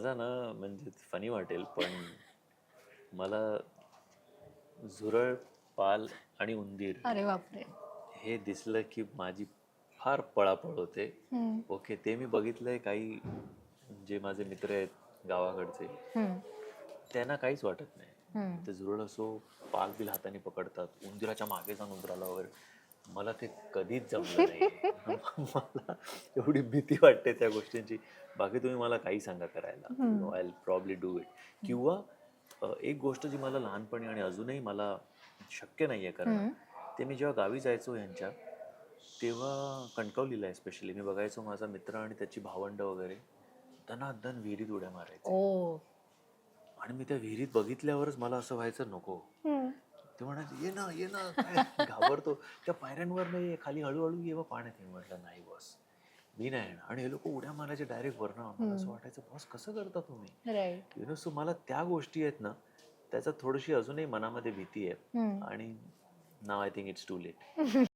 माझा ना म्हणजे फनी वाटेल पण मला झुरळ पाल आणि उंदीर अरे बापरे. हे दिसलं की माझी फार पळापळ होते. ओके ते मी बघितलंय काही जे माझे मित्र आहेत गावाकडचे. त्यांना काहीच वाटत नाही. ते झुरळ असो पाल बिल हाताने पकडतात उंदीराच्या मागे जाऊन उंदराला वगैरे. मला ते कधीच जमलं नाही. मला एवढी भीती वाटते त्या गोष्टींची. बाकी तुम्ही मला काही सांगा करायला. आय प्रॉब्ली डू इट किंवा एक गोष्ट जी मला लहानपणी आणि अजूनही मला शक्य नाही आहे करणं ते मी जेव्हा गावी जायचो यांच्या तेव्हा कणकवलीला आहे स्पेशली मी बघायचो माझा मित्र आणि त्याची भावंड वगैरे दनादन विहिरीत उड्या मारायचे. आणि मी त्या विहिरीत बघितल्यावरच मला असं व्हायचं नको. ते म्हणायचे ये ना ये ना. काय घाबरतो. त्या पायऱ्यांवर नाही खाली हळूहळू ये बा पाण्यात ये म्हटलं नाही बॉस मी नाही येणार. आणि हे लोक उड्या मारायचे डायरेक्ट वरनं. मला असं वाटायचं बॉस कसं करता तुम्ही? यु नो सो मला त्या गोष्टी आहेत ना त्याच्यात थोडीशी अजूनही मनामध्ये भीती आहे. आणि नाव I think it's too late